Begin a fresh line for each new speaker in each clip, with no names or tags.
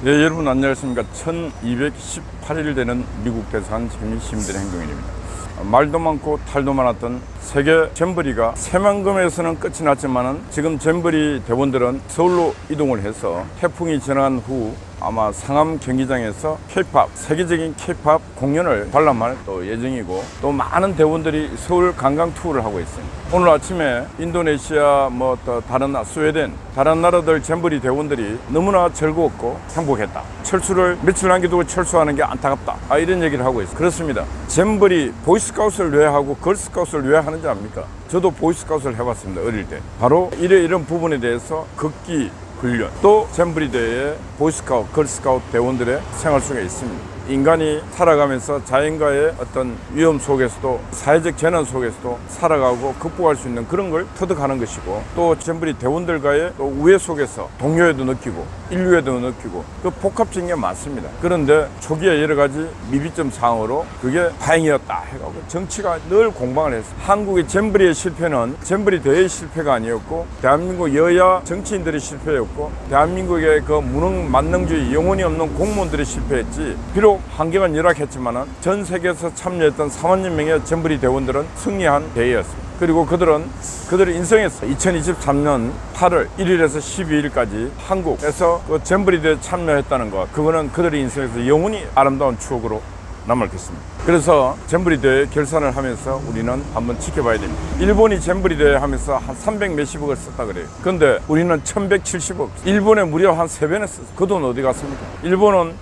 네, 여러분 안녕하십니까. 1218일 되는 미국 대사관 지금이 시민들의 행동일입니다. 말도 많고 탈도 많았던 세계 잼버리가 새만금에서는 끝이 났지만은 지금 잼버리 대원들은 서울로 이동을 해서 태풍이 지나간 후 아마 상암 경기장에서 케이팝 세계적인 케이팝 공연을 관람할 또 예정이고 또 많은 대원들이 서울 관광 투어를 하고 있습니다. 오늘 아침에 인도네시아 뭐 또 다른 나 스웨덴 다른 나라들 잼버리 대원들이 너무나 즐거웠고 행복했다. 철수를 며칠 남겨두고 철수하는 게 안타깝다. 아, 이런 얘기를 하고 있어요. 그렇습니다. 잼버리 보이스카우트를 왜 하고 걸스카우트를 왜 하는지 압니까? 저도 보이스카우트를 해봤습니다. 어릴 때. 바로 이런 이런 부분에 대해서 극기 훈련 또 잼버리 대회 보이스카우트, 걸스카우트 대원들의 생활 속에 있습니다. 인간이 살아가면서 자연과의 어떤 위험 속에서도 사회적 재난 속에서도 살아가고 극복할 수 있는 그런 걸 터득하는 것이고 또 잼버리 대원들과의 또 우애 속에서 동료애도 느끼고 인류애도 느끼고 그 복합적인 게 많습니다. 그런데 초기에 여러 가지 미비점 상으로 그게 다행이었다 해가고 정치가 늘 공방을 했어요. 한국의 잼버리의 실패는 잼버리 대회의 실패가 아니었고 대한민국 여야 정치인들의 실패였고 대한민국의 그 무능 만능주의 영혼이 없는 공무원들의 실패였지 비록 한계만 열악했지만은 전 세계에서 참여했던 4만여 명의 잼버리 대원들은 승리한 대회였습니다. 그리고 그들은 그들의 인생에서 2023년 8월 1일에서 12일까지 한국에서 그 잼버리 대회 참여했다는 것 그거는 그들의 인생에서 영원히 아름다운 추억으로 남을 것입니다. 그래서 대회 결산을 하면서 우리는 한번 지켜봐야 됩니다. 일본이 대회 하면서 한 300 몇십억을 썼다 그래요. 근데 우리는 1170억. 일본에 무려 한 3배나 썼어요. 그 돈 어디 갔습니까? 일본은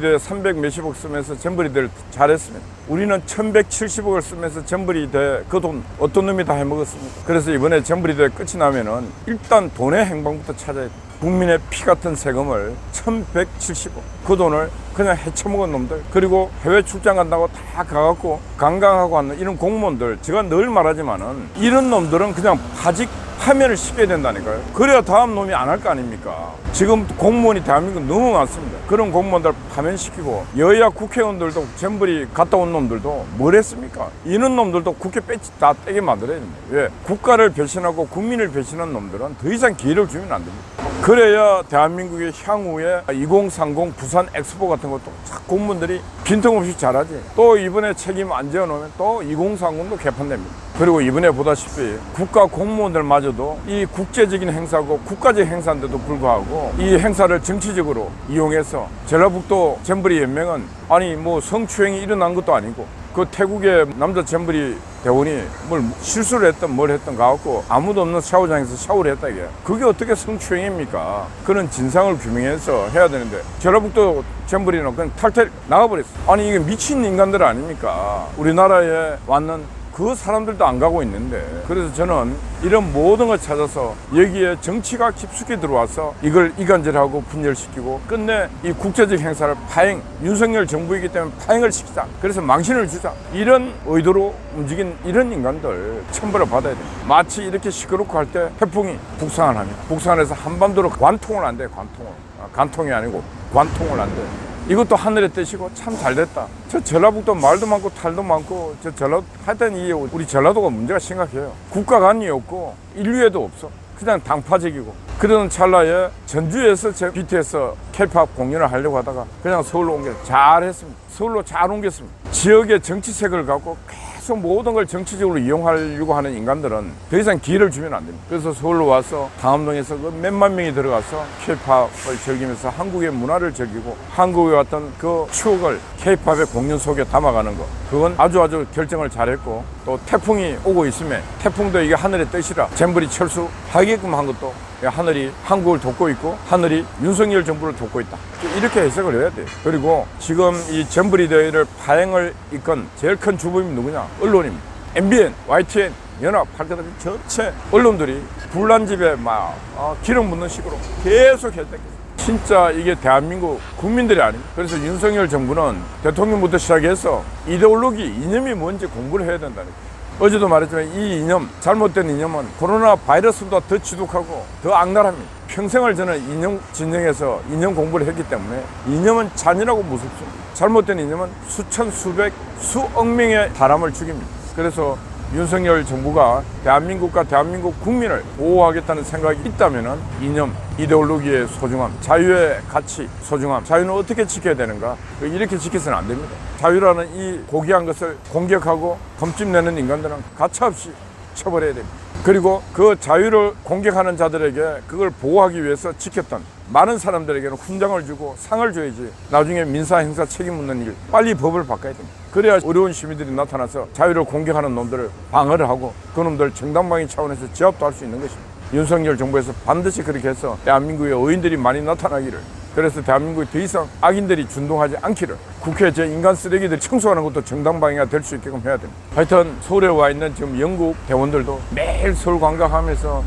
대회 300 몇십억 쓰면서 대회를 잘했습니다. 우리는 1170억을 쓰면서 대회 그돈 어떤 놈이 다 해먹었습니까? 그래서 이번에 대회 끝이 나면은 일단 돈의 행방부터 찾아야 돼요. 국민의 피 같은 세금을 1170억 그 돈을 그냥 헤쳐먹은 놈들 그리고 해외 출장 간다고 다 가갖고 관광하고 왔는 이런 공무원들 제가 늘 말하지만은 이런 놈들은 그냥 파직 파면을 시켜야 된다니까요. 그래야 다음 놈이 안 할 거 아닙니까? 지금 공무원이 대한민국 너무 많습니다. 그런 공무원들 파면시키고 여야 국회의원들도 잼버리 갔다 온 놈들도 뭘 했습니까? 이런 놈들도 국회 배치 다 떼게 만들어야 됩니다. 왜? 국가를 배신하고 국민을 배신한 놈들은 더 이상 기회를 주면 안 됩니다 그래야 대한민국의 향후에 2030 부산 엑스포 같은 것도 싹 공무원들이 빈틈없이 잘하지. 또 이번에 책임 안 지어놓으면 또 2030도 개판됩니다. 그리고 이번에 보다시피 국가 공무원들마저도 이 국제적인 행사고 국가적 행사인데도 불구하고 이 행사를 정치적으로 이용해서 전라북도 잼버리 연맹은 아니 뭐 성추행이 일어난 것도 아니고 그 태국의 남자 잼버리 대원이 뭘 실수를 했던 뭘 했던 가갖고 아무도 없는 샤워장에서 샤워를 했다 이게. 그게 어떻게 성추행입니까? 그런 진상을 규명해서 해야 되는데 전라북도 잼버리는 그냥 탈탈 나가버렸어. 아니 이게 미친 인간들 아닙니까? 우리나라에 왔는 그 사람들도 안 가고 있는데 그래서 저는 이런 모든 걸 찾아서 여기에 정치가 깊숙이 들어와서 이걸 이간질하고 분열시키고 끝내 이 국제적 행사를 파행 윤석열 정부이기 때문에 파행을 시키자. 그래서 망신을 주자. 이런 의도로 움직인 이런 인간들 천벌을 받아야 됩니다. 마치 이렇게 시끄럽고 할 때 태풍이 북상을 합니다. 북상에서 한반도로 관통을 안 돼 관통을. 아, 관통이 아니고 관통을 안 돼 이것도 하늘의 뜻이고 참 잘됐다. 저 전라북도 말도 많고 탈도 많고 저 전라도 하여튼 이 우리 전라도가 문제가 심각해요. 국가관이 없고 인류에도 없어. 그냥 당파적이고 그러는 찰나에 전주에서 제 BTS 케이팝 공연을 하려고 하다가 그냥 서울로 옮겨 잘했습니다. 서울로 잘 옮겼습니다. 지역의 정치색을 갖고 계속 모든 걸 정치적으로 이용하려고 하는 인간들은 더 이상 기회를 주면 안 됩니다. 그래서 서울로 와서 강암동에서 그 몇만 명이 들어가서 케이팝을 즐기면서 한국의 문화를 즐기고 한국에 왔던 그 추억을 케이팝의 공연 속에 담아가는 거. 그건 아주 아주 결정을 잘했고 또 태풍이 오고 있으면 태풍도 이게 하늘의 뜻이라 잼버리 철수하게끔 한 것도 하늘이 한국을 돕고 있고 하늘이 윤석열 정부를 돕고 있다. 이렇게 해석을 해야 돼요. 그리고 지금 이 잼버리 대회를 파행을 이끈 제일 큰 주범이 누구냐? 언론입니다. MBN, YTN, 연합, 팔거든 전체 언론들이 불난 집에 막 어, 기름 붓는 식으로 계속 했댔겠어요. 진짜 이게 대한민국 국민들이 아닙니다. 그래서 윤석열 정부는 대통령부터 시작해서 이데올로기, 이념이 뭔지 공부를 해야 된다는 거예요. 어제도 말했지만 이 이념, 잘못된 이념은 코로나 바이러스보다 더 지독하고 더 악랄합니다. 평생을 저는 이념 진영에서 이념 공부를 했기 때문에 이념은 잔인하고 무섭습니다. 잘못된 이념은 수천, 수백, 수억 명의 사람을 죽입니다. 그래서 윤석열 정부가 대한민국과 대한민국 국민을 보호하겠다는 생각이 있다면 이념, 이데올로기의 소중함, 자유의 가치, 소중함, 자유는 어떻게 지켜야 되는가 이렇게 지켜서는 안 됩니다. 자유라는 이 고귀한 것을 공격하고 검집내는 인간들은 가차없이 처벌해야 됩니다. 그리고 그 자유를 공격하는 자들에게 그걸 보호하기 위해서 지켰던 많은 사람들에게는 훈장을 주고 상을 줘야지 나중에 민사 행사 책임 묻는 일 빨리 법을 바꿔야 됩니다. 그래야 어려운 시민들이 나타나서 자유를 공격하는 놈들을 방어를 하고 그놈들 정당방위 차원에서 제압도 할 수 있는 것입니다. 윤석열 정부에서 반드시 그렇게 해서 대한민국에 의인들이 많이 나타나기를 그래서 대한민국에 더 이상 악인들이 준동하지 않기를 국회 제 인간 쓰레기들이 청소하는 것도 정당방위가 될 수 있게끔 해야 됩니다. 하여튼 서울에 와 있는 지금 영국 대원들도 매일 서울 관광하면서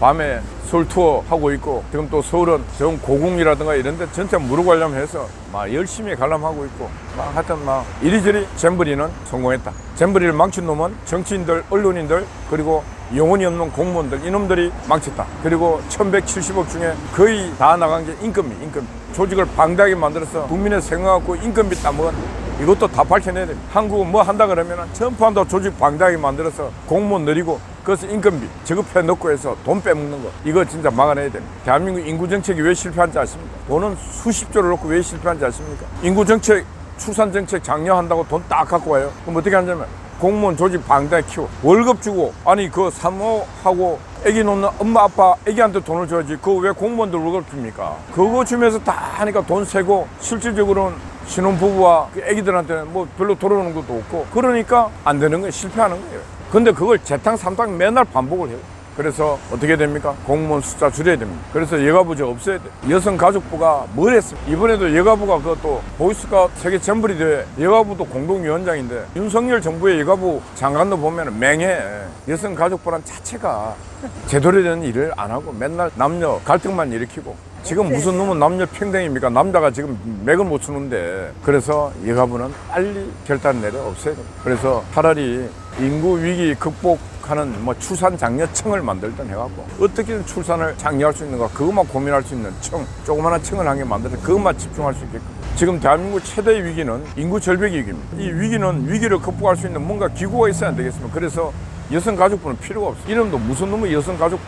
밤에 서울 투어 하고 있고 지금 또 서울은 정 고궁이라든가 이런 데 전체 무료 관람해서 막 열심히 관람하고 있고 막 하여튼 막 이리저리 잼버리는 성공했다. 잼버리를 망친 놈은 정치인들, 언론인들 그리고 영혼이 없는 공무원들 이놈들이 망쳤다. 그리고 1170억 중에 거의 다 나간 게 인건비, 인건비. 조직을 방대하게 만들어서 국민의 생각하고 인건비 따먹은 이것도 다 밝혀내야 됩니다. 한국은 뭐 한다 그러면 전부한다 조직 방대하게 만들어서 공무원 늘리고 그래서 인건비 저급해 넣고 해서 돈 빼먹는 거 이거 진짜 막아내야 됩니다. 대한민국 인구 정책이 왜 실패한지 아십니까? 돈은 수십조를 넣고 왜 실패한지 아십니까? 인구 정책, 출산 정책 장려한다고 돈 딱 갖고 와요. 그럼 어떻게 하냐면 공무원 조직 방대하게 키워 월급 주고 아니 그 사모하고 애기 놓는 엄마 아빠 애기한테 돈을 줘야지 그거 왜 공무원들 월급 줍니까? 그거 주면서 다 하니까 돈 세고 실질적으로는 신혼부부와 그 애기들한테는 뭐 별로 돌아오는 것도 없고 그러니까 안 되는 거예요 실패하는 거예요 근데 그걸 재탕 삼탕 맨날 반복을 해요 그래서 어떻게 됩니까? 공무원 숫자 줄여야 됩니다. 그래서 여가부제 없애야 돼. 여성가족부가 뭘 했습니까? 이번에도 여가부가 그것도 보이스가 세계 잼버리 대회 여가부도 공동위원장인데 윤석열 정부의 여가부 장관도 보면 맹해. 여성가족부란 자체가 제대로 된 일을 안 하고 맨날 남녀 갈등만 일으키고 지금 무슨 놈은 남녀 평등입니까? 남자가 지금 맥을 못 추는데 그래서 여가부는 빨리 결단 내려 없애야 됩니다. 그래서 차라리 인구 위기 극복하는 뭐 출산 장려청을 만들든 해갖고 어떻게든 출산을 장려할 수 있는가 그것만 고민할 수 있는 청 조그마한 청을 한 개 만들어서 그것만 집중할 수 있게끔 지금 대한민국 최대의 위기는 인구 절벽 위기입니다. 이 위기는 위기를 극복할 수 있는 뭔가 기구가 있어야 안 되겠습니까? 그래서 여성 가족부는 필요가 없어요. 이름도 무슨 놈의 여성 가족부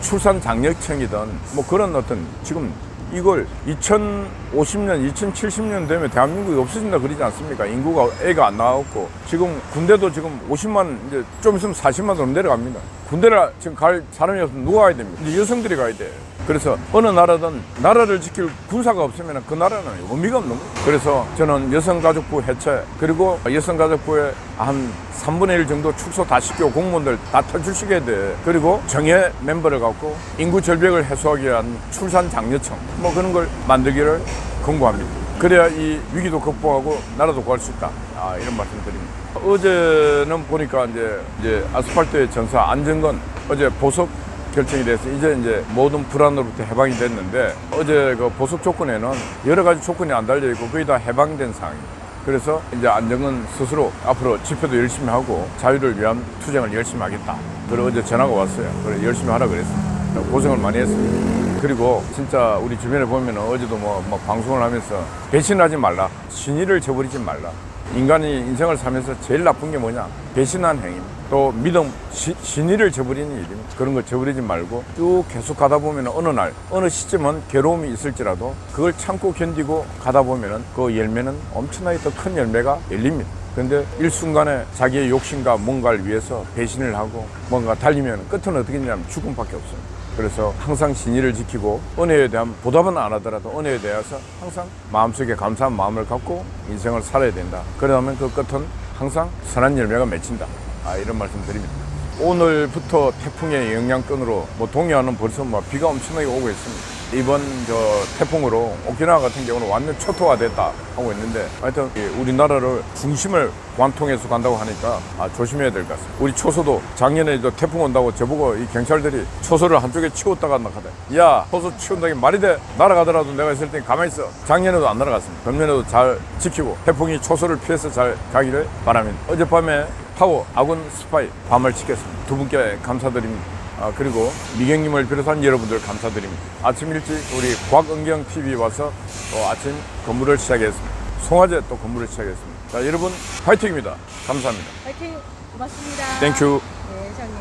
출산 장려청이든 뭐 그런 어떤 지금 이걸 2050년, 2070년 되면 대한민국이 없어진다 그러지 않습니까? 인구가 애가 안 나왔고 지금 군대도 지금 50만 이제 좀 있으면 40만으로 내려갑니다. 군대를 지금 갈 사람이 없으면 누가 가야 됩니까? 이제 여성들이 가야 돼. 그래서 어느 나라든 나라를 지킬 군사가 없으면 그 나라는 의미가 없는 거예요. 그래서 저는 여성가족부 해체 그리고 여성가족부에 한 3분의 1 정도 축소 다 시키고 공무원들 다 탈출시켜야 돼. 그리고 정예 멤버를 갖고 인구 절벽을 해소하기 위한 출산 장려청 뭐 그런 걸 만들기를 권고합니다. 그래야 이 위기도 극복하고 나라도 구할 수 있다. 아, 이런 말씀 드립니다. 어제는 보니까 이제, 이제 아스팔트의 전사 안정건 어제 보석 결정이 돼서 이제 이제 모든 불안으로부터 해방이 됐는데 어제 그 보석 조건에는 여러 가지 조건이 안 달려 있고 거의 다 해방된 상황입니다. 그래서 이제 안정은 스스로 앞으로 집회도 열심히 하고 자유를 위한 투쟁을 열심히 하겠다. 그리고 어제 전화가 왔어요. 그래 열심히 하라 그랬습니다. 고생을 많이 했습니다. 그리고 진짜 우리 주변에 보면 어제도 뭐, 뭐 방송을 하면서 배신하지 말라. 신의를 저버리지 말라. 인간이 인생을 살면서 제일 나쁜 게 뭐냐? 배신한 행위입니다. 또 믿음, 시- 신의를 저버리는 일입니다. 그런 거 저버리지 말고 쭉 계속 가다 보면 어느 날, 어느 시점은 괴로움이 있을지라도 그걸 참고 견디고 가다 보면 그 열매는 엄청나게 더 큰 열매가 열립니다. 근데 일순간에 자기의 욕심과 뭔가를 위해서 배신을 하고 뭔가 달리면 끝은 어떻게 되냐면 죽음밖에 없습니다. 그래서 항상 신의를 지키고 은혜에 대한 보답은 안 하더라도 은혜에 대해서 항상 마음속에 감사한 마음을 갖고 인생을 살아야 된다. 그러면 그 끝은 항상 선한 열매가 맺힌다. 아, 이런 말씀 드립니다. 오늘부터 태풍의 영향권으로 뭐 동해안은 벌써 뭐 비가 엄청나게 오고 있습니다. 이번 저 태풍으로 오키나와 같은 경우는 완전 초토화됐다 하고 있는데 하여튼 이 우리나라를 중심을 관통해서 간다고 하니까 아, 조심해야 될 것 같습니다. 우리 초소도 작년에 저 태풍 온다고 저보고 이 경찰들이 초소를 한쪽에 치웠다가 나가대. 야 초소 치운다는 게 말이 돼? 날아가더라도 내가 있을 때 가만히 있어. 작년에도 안 날아갔습니다. 금년에도 잘 지키고 태풍이 초소를 피해서 잘 가기를 바랍니다. 어젯밤에 파워 아군 스파이 밤을 지켰습니다. 두 분께 감사드립니다. 아, 그리고 미경님을 비롯한 여러분들 감사드립니다. 아침 일찍 우리 곽은경 TV 와서 또 아침 근무를 시작했습니다. 송화제 또 근무를 시작했습니다. 자, 여러분 파이팅입니다. 감사합니다.
파이팅! 고맙습니다.
땡큐.
네, 회장님.